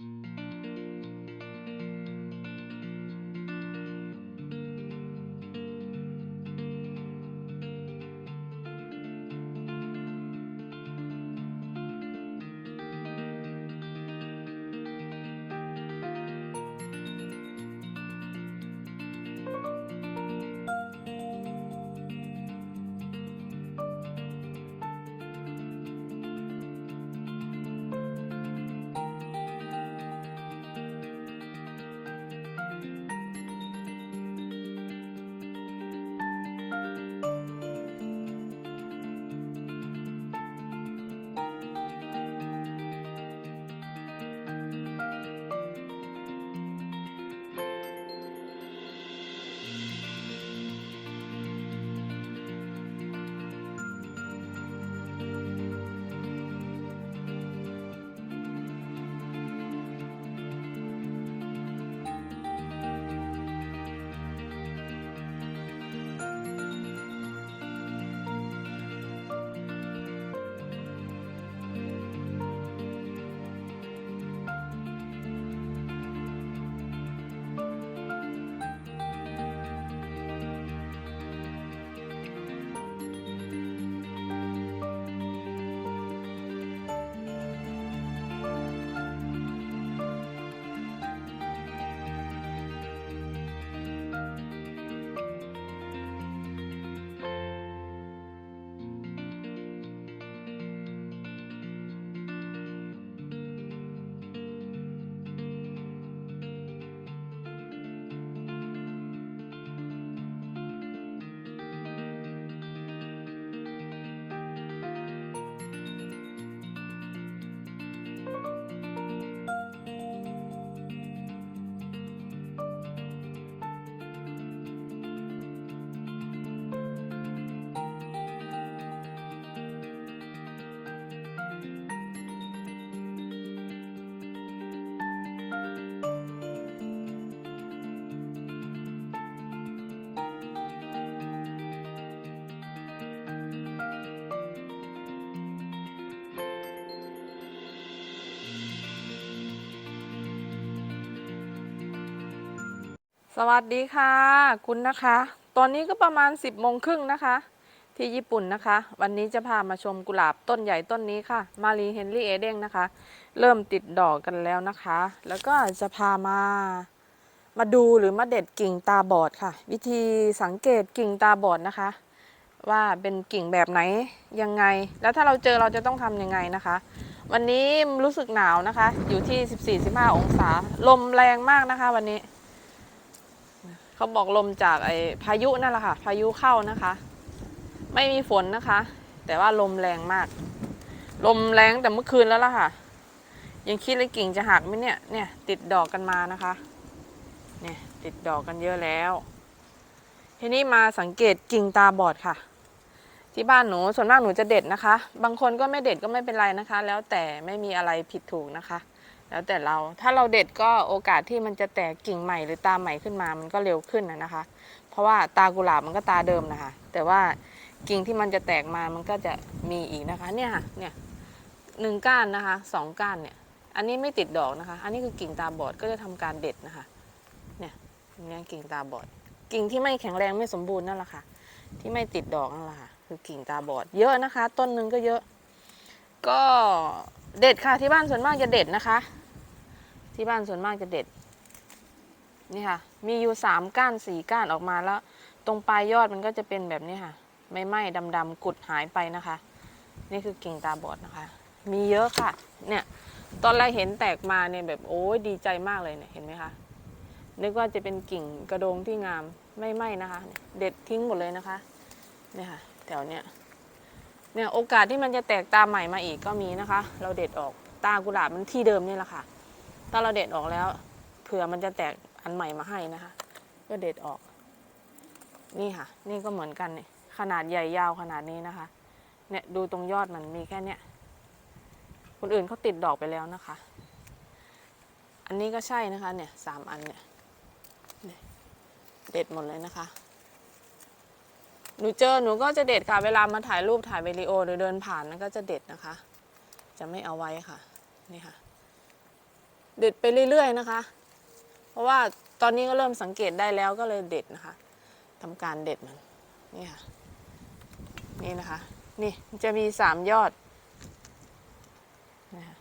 ส วัสดีค่ะ คุณนะคะ ตอนนี้ก็ประมาณ 10บโมงครึ่งนะคะ ที่ญี่ปุ่นนะคะ วันนี้จะพามาชมกุหลาบต้นใหญ่ต้นนี้ค่ะ มารีเฮนรี่เอเด้งนะคะ เริ่มติดดอกกันแล้วนะคะ แล้วก็จะพามามาดูหรือมาเด็ดกิ่งตาบอดค่ะ วิธีสังเกตกิ่งตาบอดนะคะ ว่าเป็นกิ่งแบบไหนยังไง แล้วถ้าเราเจอเราจะต้องทำยังไงนะคะ วันนี้รู้สึกหนาวนะคะ อยู่ที่ 14-15 องศา ลมแรงมากนะคะ วันนี้ เขาบอกลมจากไอ้พายุนั่นแหละค่ะ พายุเข้านะคะ ไม่มีฝนนะคะ แต่ว่าลมแรงมาก ลมแรงแต่เมื่อคืนแล้วล่ะค่ะ ยังคิดเลยกิ่งจะหักไหมเนี่ย เนี่ย ติดดอกกันมานะคะ เนี่ย ติดดอกกันเยอะแล้ว ทีนี้มาสังเกตกิ่งตาบอดค่ะ ที่บ้านหนูส่วนมากหนูจะเด็ดนะคะ บางคนก็ไม่เด็ดก็ไม่เป็นไรนะคะ แล้วแต่ไม่มีอะไรผิดถูกนะคะ แล้วแต่เราถ้าเราเด็ดก็โอกาสที่มันจะแตกกิ่งใหม่หรือตาใหม่ขึ้นมา มันก็เร็วขึ้นนะนะคะ เพราะว่าตากุหลาบมันก็ตาเดิมนะคะ แต่ว่ากิ่งที่มันจะแตกมามันก็จะมีอีกนะคะ เนี่ยค่ะเนี่ยหนึ่งก้านนะคะสองก้านเนี่ย อันนี้ไม่ติดดอกนะคะ อันนี้คือกิ่งตาบอดก็จะทำการเด็ดนะคะ เนี่ยเนี่ยกิ่งตาบอด กิ่งที่ไม่แข็งแรงไม่สมบูรณ์นั่นแหละค่ะ ที่ไม่ติดดอกนั่นแหละค่ะ คือกิ่งตาบอด เยอะนะคะ ต้นหนึ่งก็เยอะ ก็เด็ดค่ะที่บ้านส่วนมากจะเด็ดนะคะ ที่บ้านส่วนมากจะเด็ด นี่ค่ะ มีอยู่สามก้านสี่ก้านออกมาแล้ว ตรงปลายยอดมันก็จะเป็นแบบนี้ค่ะ ไม่ไหม้ดำๆกุดหายไปนะคะ นี่คือกิ่งตาบอดนะคะ มีเยอะค่ะ เนี่ย ตอนแรกเห็นแตกมาเนี่ยแบบโอ้ยดีใจมากเลยเนี่ยเห็นไหมคะนึกว่าจะเป็นกิ่งกระโดงที่งามไม่ไหม้นะคะ เด็ดทิ้งหมดเลยนะคะเนี่ยค่ะแถวเนี้ยเนี่ยโอกาสที่มันจะแตกตาใหม่มาอีกก็มีนะคะ เราเด็ดออกตากุหลาบมันที่เดิมนี่แหละค่ะ ถ้าเราเด็ดออกแล้ว เผื่อมันจะแตกอันใหม่มาให้นะคะ ก็เด็ดออก นี่ค่ะ นี่ก็เหมือนกันเนี่ยขนาดใหญ่ยาวขนาดนี้นะคะ เนี่ยดูตรงยอดมันมีแค่เนี้ยคนอื่นเขาติดดอกไปแล้วนะคะ อันนี้ก็ใช่นะคะ เนี่ยสามอันเนี่ยเด็ดหมดเลยนะคะหนูเจอหนูก็จะเด็ดค่ะ เวลามาถ่ายรูปถ่ายวิดีโอหรือเดินผ่านนั่นก็จะเด็ดนะคะ จะไม่เอาไว้ค่ะ นี่ค่ะ เด็ดไปเรื่อย ๆ นะคะ เพราะว่าตอนนี้ก็เริ่มสังเกตได้แล้วก็เลยเด็ดนะคะทำการเด็ดมันนี่ค่ะนี่นะคะ นี่จะมีสามยอดนะคะ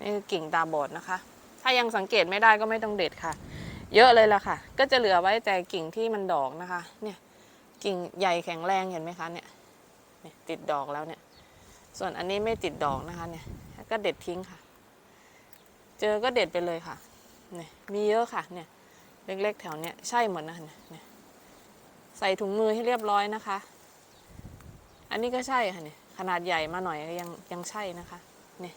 นี่คือกิ่งตาบอดนะคะ ถ้ายังสังเกตไม่ได้ก็ไม่ต้องเด็ดค่ะ เยอะเลยล่ะค่ะ ก็จะเหลือไว้แต่กิ่งที่มันดอกนะคะ เนี่ยกิ่งใหญ่แข็งแรงเห็นไหมคะเนี่ยติดดอกแล้วเนี่ย ส่วนอันนี้ไม่ติดดอกนะคะเนี่ย ก็เด็ดทิ้งค่ะ เจอก็เด็ดไปเลยค่ะเนี่ยมีเยอะค่ะเนี่ยเล็กๆแถวเนี้ยใช่หมดนะคะเนี่ยใส่ถุงมือให้เรียบร้อยนะคะ อันนี้ก็ใช่ค่ะเนี่ยขนาดใหญ่มาหน่อยยังยังใช่นะคะเนี่ย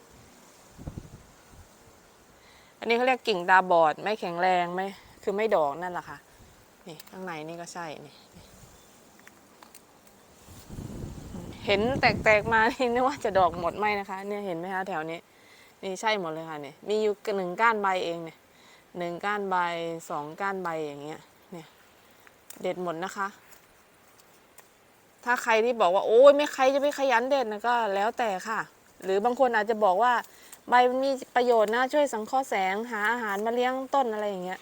อันนี้เขาเรียกกิ่งตาบอดไม่แข็งแรงไม่คือไม่ดอกนั่นแหละค่ะนี่ข้างในนี่ก็ใช่นี่นี่ เห็นแตกๆมานี่นึกว่าจะดอกหมดไหมนะคะ เนี่ยเห็นไหมคะแถวนี้ นี่ใช่หมดเลยค่ะเนี่ยมีอยู่หนึ่งก้านใบเองเนี่ยหนึ่งก้านใบสองก้านใบอย่างเงี้ยเนี่ยเด็ดหมดนะคะ ถ้าใครที่บอกว่าโอ้ยไม่ใครจะไปขยันเด็ดนะก็แล้วแต่ค่ะ หรือบางคนอาจจะบอกว่าใบมันมีประโยชน์นะช่วยสังเคราะห์แสงหาอาหารมาเลี้ยงต้นอะไรอย่างเงี้ย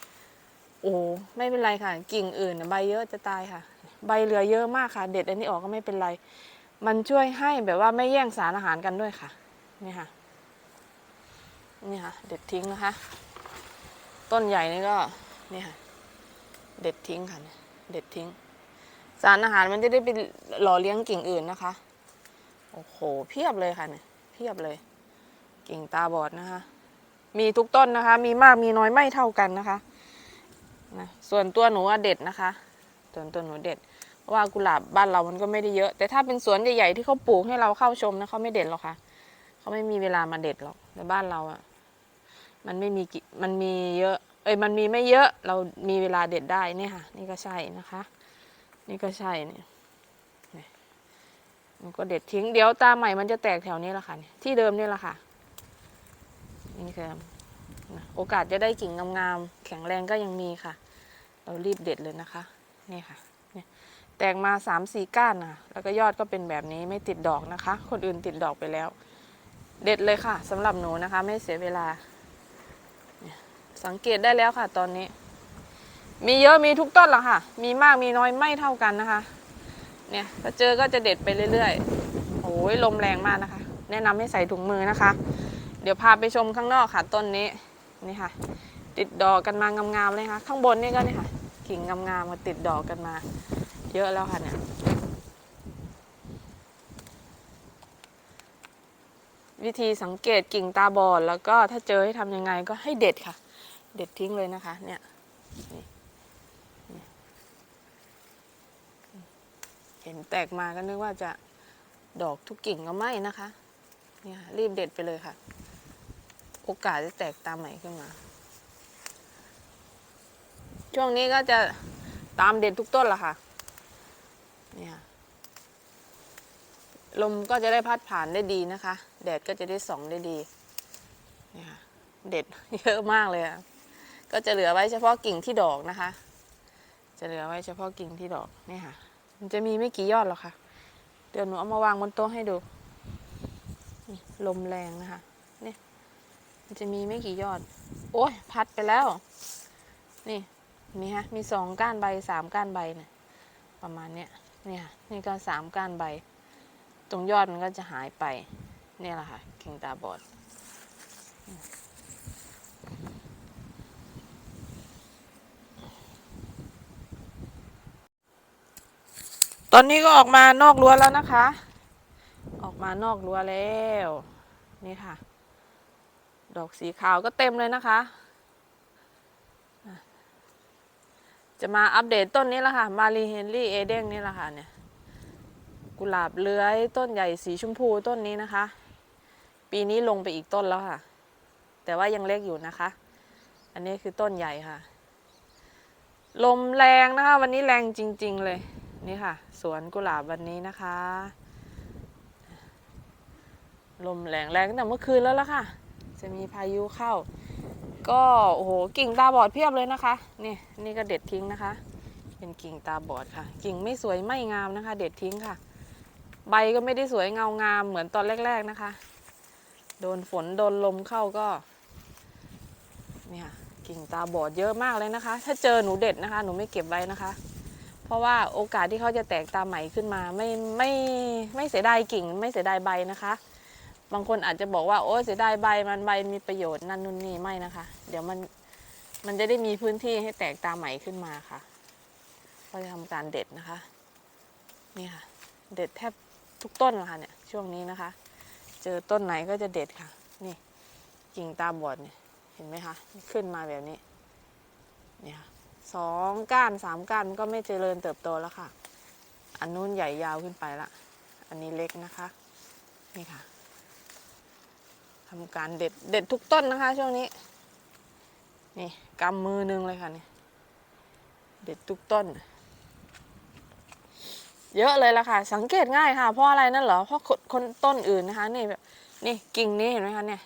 โอ้ไม่เป็นไรค่ะ กิ่งอื่นใบเยอะจะตายค่ะ ใบเหลือเยอะมากค่ะ เด็ดอันนี้ออกก็ไม่เป็นไร มันช่วยให้แบบว่าไม่แย่งสารอาหารกันด้วยค่ะ นี่ค่ะ นี่ค่ะ เด็ดทิ้งนะคะ ต้นใหญ่นี่ก็ นี่ค่ะ เด็ดทิ้งค่ะเนี่ยเด็ดทิ้ง สารอาหารมันจะได้ไปหล่อเลี้ยงกิ่งอื่นนะคะ โอ้โห เพียบเลยค่ะเนี่ยเพียบเลย กิ่งตาบอดนะคะ มีทุกต้นนะคะ มีมากมีน้อยไม่เท่ากันนะคะนะส่วนตัวหนูเด็ดนะคะ ส่วนตัวหนูเด็ด ว่ากุหลาบบ้านเรามันก็ไม่ได้เยอะ แต่ถ้าเป็นสวนใหญ่ๆที่เขาปลูกให้เราเข้าชมนะเขาไม่เด็ดหรอกค่ะเขาไม่มีเวลามาเด็ดหรอกในบ้านเราอะมันไม่มีกิมันมีเยอะ เอ้ยมันมีไม่เยอะเรามีเวลาเด็ดได้เนี่ยค่ะ นี่ก็ใช่นะคะ นี่ก็ใช่เนี่ยนี่มันก็เด็ดทิ้งเดี๋ยวตาใหม่มันจะแตกแถวนี้แหละค่ะที่เดิมนี่แหละค่ะนี่คือนะโอกาสจะได้กิ่งงามๆแข็งแรงก็ยังมีค่ะ เรารีบเด็ดเลยนะคะ นี่ค่ะ แตกมาสามสี่ก้านนะแล้วก็ยอดก็เป็นแบบนี้ไม่ติดดอกนะคะ คนอื่นติดดอกไปแล้ว เด็ดเลยค่ะสำหรับหนูนะคะ ไม่เสียเวลา สังเกตได้แล้วค่ะ ตอนนี้ มีเยอะมีทุกต้นหรอค่ะ มีมากมีน้อยไม่เท่ากันนะคะ เนี่ยถ้าเจอก็จะเด็ดไปเรื่อยๆโอ้ยลมแรงมากนะคะ แนะนำให้ใส่ถุงมือนะคะ เดี๋ยวพาไปชมข้างนอกค่ะต้นนี้นี่ค่ะ ติดดอกกันมางามๆเลยค่ะ ข้างบนนี่ก็นี่ค่ะ กิ่งงามๆมาติดดอกกันมา เยอะแล้วค่ะเนี่ย วิธีสังเกตกิ่งตาบอดแล้วก็ถ้าเจอให้ทำยังไงก็ให้เด็ดค่ะ เด็ดทิ้งเลยนะคะ เนี่ยเห็นแตกมาก็นึกว่าจะดอกทุกกิ่งก็ไม่นะคะเนี่ยรีบเด็ดไปเลยค่ะ โอกาสจะแตกตามใหม่ขึ้นมา ช่วงนี้ก็จะตามเด็ดทุกต้นละค่ะ เนี่ยลมก็จะได้พัดผ่านได้ดีนะคะ แดดก็จะได้ส่องได้ดีเนี่ยค่ะเด็ดเยอะมากเลยอะก็จะเหลือไว้เฉพาะกิ่งที่ดอกนะคะ จะเหลือไว้เฉพาะกิ่งที่ดอกเนี่ยค่ะ มันจะมีไม่กี่ยอดหรอกค่ะ เดี๋ยวหนูเอามาวางบนโต๊ะให้ดู ลมแรงนะคะ เนี่ย มันจะมีไม่กี่ยอด โอ้ยพัดไปแล้ว นี่มีฮะ มีสองก้านใบสามก้านใบเนี่ยประมาณเนี้ย เนี่ยค่ะนี่ก็สามก้านใบ ตรงยอดมันก็จะหายไป เนี่ยแหละค่ะกิ่งตาบอด ตอนนี้ก็ออกมานอกรั้วแล้วนะคะ ออกมานอกรั้วแล้ว นี่ค่ะ ดอกสีขาวก็เต็มเลยนะคะ จะมาอัปเดตต้นนี้ละค่ะ มารีเฮนรี่เอเด้งนี่ละค่ะเนี่ย กุหลาบเลื้อยต้นใหญ่สีชมพูต้นนี้นะคะ ปีนี้ลงไปอีกต้นแล้วค่ะ แต่ว่ายังเล็กอยู่นะคะ อันนี้คือต้นใหญ่ค่ะ ลมแรงนะคะ วันนี้แรงจริง ๆ เลย นี่ค่ะ สวนกุหลาบวันนี้นะคะ ลมแรงแรงตั้งแต่เมื่อคืนแล้วละค่ะ จะมีพายุเข้า ก็โอ้โหกิ่งตาบอดเพียบเลยนะคะนี่นี่ก็เด็ดทิ้งนะคะ เป็นกิ่งตาบอดค่ะ กิ่งไม่สวยไม่งามนะคะ เด็ดทิ้งค่ะ ใบก็ไม่ได้สวยเงางามเหมือนตอนแรก ๆนะคะ โดนฝนโดนลมเข้าก็เนี่ยกิ่งตาบอดเยอะมากเลยนะคะ ถ้าเจอหนูเด็ดนะคะ หนูไม่เก็บไว้นะคะ เพราะว่าโอกาสที่เขาจะแตกตาใหม่ขึ้นมา ไม่ไม่ไม่เสียดายกิ่ง ไม่เสียดายใบนะคะ บางคนอาจจะบอกว่าโอ้เสียดายใบมันใบมีประโยชน์นั่นนู่นนี่ไม่นะคะ เดี๋ยวมันมันจะได้มีพื้นที่ให้แตกตาใหม่ขึ้นมาค่ะก็จะทำการเด็ดนะคะ นี่ค่ะ เด็ดแทบทุกต้นลยค่ะเนี่ยช่วงนี้นะคะ เจอต้นไหนก็จะเด็ดค่ะ นี่กิ่งตาบอดเนี่ยเห็นไหมคะขึ้นมาแบบนี้เนี่ยค่ะสองก้านสามก้านมันก็ไม่เจริญเติบโตแล้วค่ะ อันนู้นใหญ่ยาวขึ้นไปละ อันนี้เล็กนะคะ นี่ค่ะ ทำการเด็ดเด็ดทุกต้นนะคะ ช่วงนี้ นี่กำมือหนึงเลยค่ะนี่เด็ดทุกต้น เยอะเลยละค่ะ สังเกตง่ายค่ะ เพราะอะไรนั่นเหรอเพราะคนคนต้นอื่นนะคะนี่แบบนี่กิ่งนี้เห็นไหมคะเนี่ย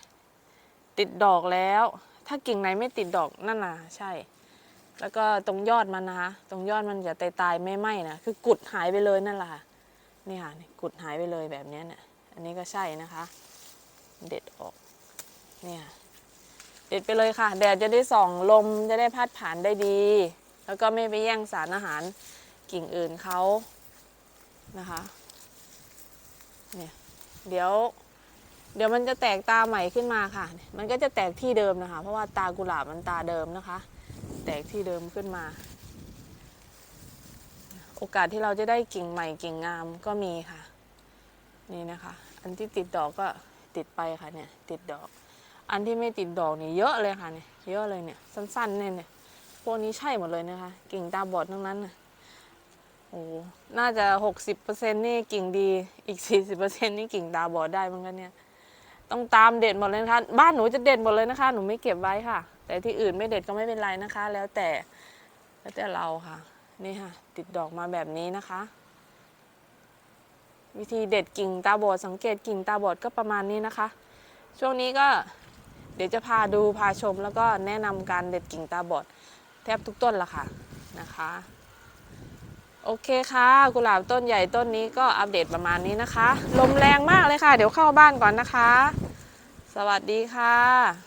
ติดดอกแล้ว ถ้ากิ่งไหนไม่ติดดอกนั่นน่ะใช่ แล้วก็ตรงยอดมันนะคะ ตรงยอดมันจะตายตายไม่ไหม้นะคือกุดหายไปเลยนั่นแหละค่ะนี่ค่ะนี่กุดหายไปเลยแบบนี้เนี่ยอันนี้ก็ใช่นะคะ เด็ดออก เนี่ย เด็ดไปเลยค่ะ แดดจะได้ส่องลมจะได้พัดผ่านได้ดี แล้วก็ไม่ไปแย่งสารอาหารกิ่งอื่นเขานะคะ เนี่ย เดี๋ยว เดี๋ยวมันจะแตกตาใหม่ขึ้นมาค่ะ มันก็จะแตกที่เดิมนะคะ เพราะว่าตากุหลาบมันตาเดิมนะคะ แตกที่เดิมขึ้นมา โอกาสที่เราจะได้กิ่งใหม่กิ่งงามก็มีค่ะ นี่นะคะ อันที่ติดดอกก็ ติดไปค่ะเนี่ยติดดอก อันที่ไม่ติดดอกนี่เยอะเลยค่ะเนี่ยเยอะเลยเนี่ยสั้นๆเนี่ยเนี่ยพวกนี้ใช่หมดเลยนะคะกิ่งตาบอดทั้งนั้นน่ะโอ้น่าจะหกสิบเปอร์เซ็นต์นี่กิ่งดีอีกสี่สิบเปอร์เซ็นต์นี่กิ่งตาบอดได้เหมือนกันเนี่ยต้องตามเด็ดหมดเลยนะคะบ้านหนูจะเด็ดหมดเลยนะคะหนูไม่เก็บไว้ค่ะ แต่ที่อื่นไม่เด็ดก็ไม่เป็นไรนะคะ แล้วแต่แล้วแต่เราค่ะ นี่ค่ะ ติดดอกมาแบบนี้นะคะ วิธีเด็ดกิ่งตาบอดสังเกตกิ่งตาบอดก็ประมาณนี้นะคะ ช่วงนี้ก็เดี๋ยวจะพาดูพาชมแล้วก็แนะนำการเด็ดกิ่งตาบอดแทบทุกต้นละค่ะนะคะ โอเคค่ะกุหลาบต้นใหญ่ต้นนี้ก็อัปเดตประมาณนี้นะคะ ลมแรงมากเลยค่ะ เดี๋ยวเข้าบ้านก่อนนะคะ สวัสดีค่ะ